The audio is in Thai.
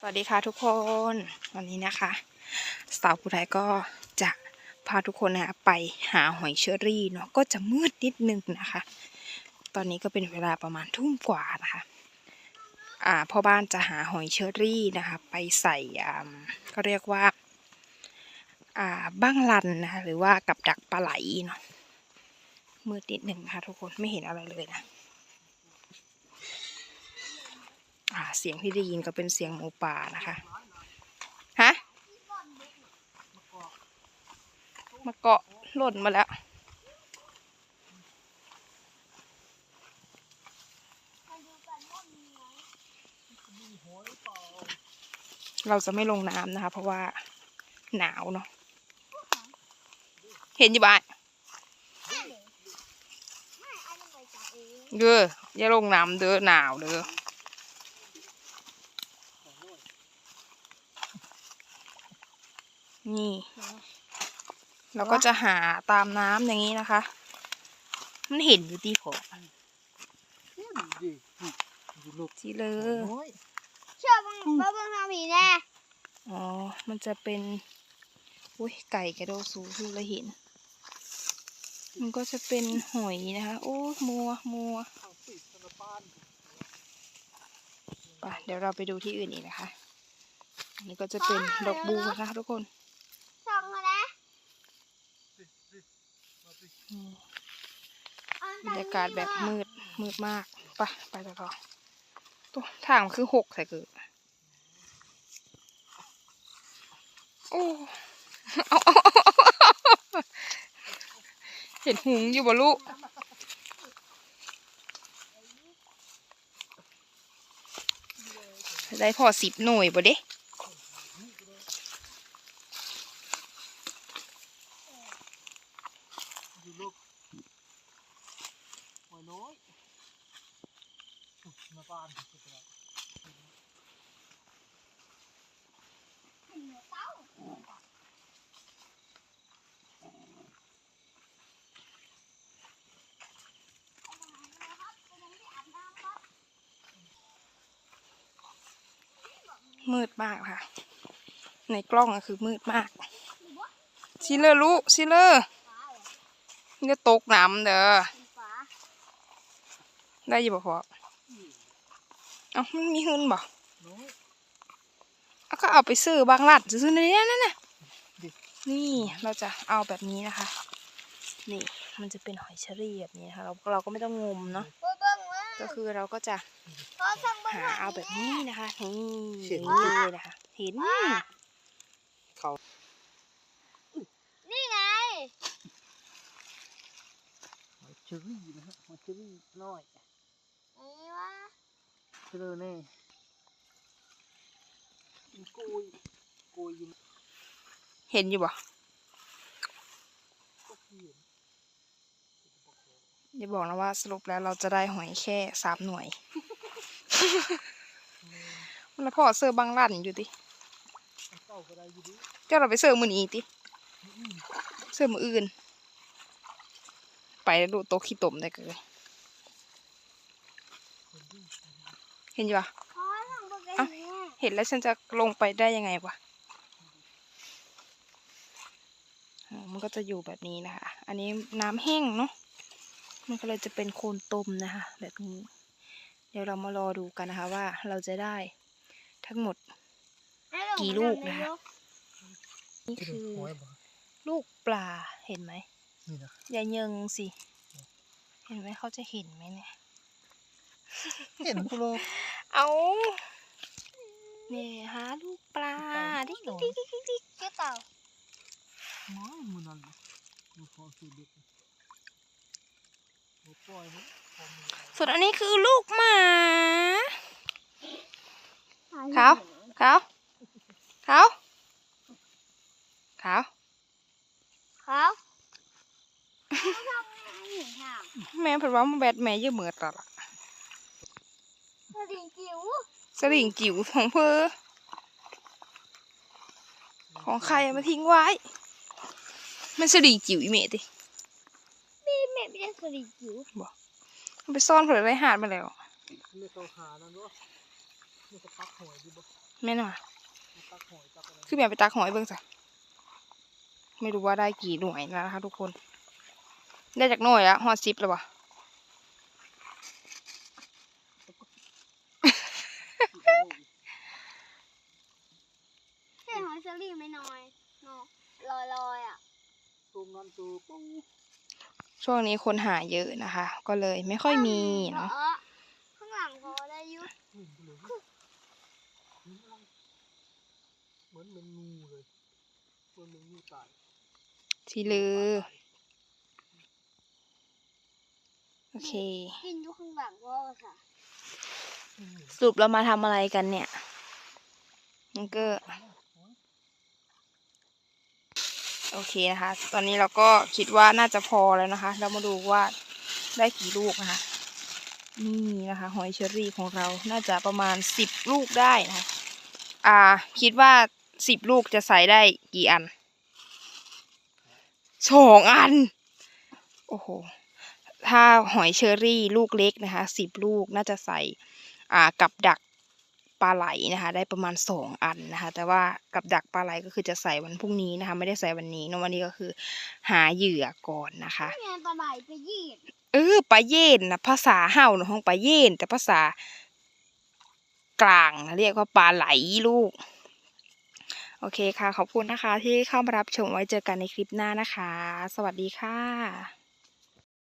สวัสดีค่ะทุกคนวันนี้นะคะสาวผู้ไทยก็จะพาทุกคนนะไปหาหอยเชอรี่เนาะก็จะมืดนิดนึงนะคะ ตอนนี้ก็เป็นเวลาประมาณทุ่มกว่านะคะอ่าพ่อบ้านจะหาหอยเชอรี่นะคะ ไปใส่อ่าก็เรียกว่าอ่าบ้างลันนะคะหรือว่ากับดักปลาไหลเนาะมืดนิดนึงนะคะทุกคนไม่เห็นอะไรเลยนะ เสียงที่ได้ยินก็เป็นเสียงหมูป่านะคะฮะมาเกาะหล่นมาแล้วเราจะไม่ลงน้ำนะคะ เพราะว่าหนาวเนาะเห็นอยู่บ้านเด้ออย่าลงน้ำเด้อหนาวเด้อ นี่ เราก็จะหาตามน้ำอย่างนี้นะคะ มันเห็นอยู่ที่ผมดิดูลูกที่เลยน้อยเชื่อบังว่าเบิ่งทางผีแน่อ๋อ มันจะเป็น อุ้ยไก่กระโดดสูงขึ้นแล้วเห็น มันก็จะเป็นหอยนะคะ โอ้มัวมัวทางติดธนาคารไปเดี๋ยวเราไปดูที่อื่นอีกนะคะอันนี้ก็จะเป็นดอกบูนะคะทุกคน ส่องมาแล้ว อืมบรร ยากาศแบบมืดมืดมากไปไปต่อต่อตัวทางคือหกใส่เกิดโอ้เอาเอาเห็นหุงอยู่บ่ลูกได้พอสิบหน่วยบ่เด้ลูกหอยน้อย ธนาคามืดมากค่ะ ในกล้องก็คือมืดมากซิเลอร์ลูกซิเลอร์นี่จะตกน้ำเด้อได้ยิบบ่พอ เอ้ามันมีหืนบ่น้อยเอาก็เอาไปซื้อบางรัดซื้อในนี้นั่นน่ะนี่เราจะเอาแบบนี้นะคะ นี่มันจะเป็นหอยเชอรี่แบบนี้นะคะเราเราก็ไม่ต้องงมเนาะเบิ่งเบิ่งว่าก็คือเราก็จะพอส่องเบิ่งหาเอาแบบนี้นะคะนี่เห็นนี่เลยนะคะเห็นเขานี่ไงหอยเชอรี่นะฮะหอยเชอรี่น้อยนี่วะ เชอร์แน่กินกุยกุยเห็นอยู่บ่อย่าบอกนะว่าสรุปแล้วเราจะได้หอยแค่สามหน่วยแล้พ่อเสิร์ฟบางร้านอยู่ดิเจ้าเราไปเสิร์ฟมือนี้ติเสิร์ฟมืออื่น ไปดูโต๊ะขี้ตมได้เลย เห็นอยู่ปะพอส่องเบิ่งกันเอ้าแน่เห็นแล้วฉันจะลงไปได้ยังไงวะอ๋อมันก็จะอยู่แบบนี้นะคะ อันนี้น้ำแห้งเนาะ มันก็เลยจะเป็นโคลนตมนะคะ แบบนี้ เดี๋ยวเรามารอดูกันนะคะว่าเราจะได้ทั้งหมดให้ลงกี่ลูกนะเร็วนี่คือคือหอยบ่ลูกปลาเห็นไหมนี่นะอย่าเยิงสิ เห็นไหมเขาจะเห็นไหมเนี่ย เห็นกูเลยเอาเนี่ยหาลูกปลาดิ๊กดิ๊กดิ๊กดิ๊กดิ๊กๆเจ้าเต่าน้อยมือนั่นเลยมือคอคือเด็กโอ้ปล่อยมั้งส่วนอันนี้คือลูกหมาเขาเขาเขาเขาเขาเขาทำไงเห็นทางแม่เพิ่นว่ามันแบดแม่เยอะเหมือตลอด สลิงจิ๋ว สลิงจิ๋วของเพอของใครเอามาทิ้งไว้ มันสลิงจิ๋วอีเมติพี่แม่ไม่ได้สลิงจิ๋วมันไปซ่อนเผื่อไรหาดมาแล้วไม่ต้องหานั่นวะไม่ต้องพักหอยดิบ่แม่นว่ะตักหอยตักอะไรคือแบบไปตักหอยเบิ่งจ้ะไม่รู้ว่าได้กี่หน่วยแล้วนะคะทุกคน ได้จากหน่วยละฮอดซิปแล้ววะ ใช่หอยเชอรี่ไหม่น้อยเนาะลอยลอยๆอะ ตูมนั่นตูปู ช่วงนี้คนหาเยอะนะคะ ก็เลยไม่ค่อยมีเนาะออข้างหลังพอได้อยุหนึ่งเลยนี่อะไรเหมือนเป็นงูเลยเหมือนเป็นงูตายทีลือ โอเคกินอยู่ข้างหลังพ่อค่ะอืมสรุปเรามาทำอะไรกันเนี่ยมันก็ โอเคนะคะ ตอนนี้เราก็คิดว่าน่าจะพอแล้วนะคะ เรามาดูว่าได้กี่ลูกนะคะ นี่นะคะ หอยเชอรี่ของเราน่าจะประมาณสิบลูกได้นะคะอ่า คิดว่าสิบลูกจะใส่ได้กี่อันสองอัน โอ้โห ถ้าหอยเชอรี่ลูกเล็กนะคะสิบลูกน่าจะใส่อ่ากับดัก ปลาไหลนะคะ ได้ประมาณสองอันนะคะ แต่ว่ากับดักปลาไหลก็คือจะใส่วันพรุ่งนี้นะคะ ไม่ได้ใส่วันนี้เนอะวันนี้ก็คือ หาเหยื่อก่อนนะคะนี่ไงปลาไหลไปยีดเออปลาเย็นนะภาษาเฮาเนอะห้องปลาเย็นแต่ภาษากลางนะเรียกว่าปลาไหลลูก โอเคค่ะ ขอบคุณนะคะที่เข้ามารับชมไว้เจอกันในคลิปหน้านะคะ สวัสดีค่ะ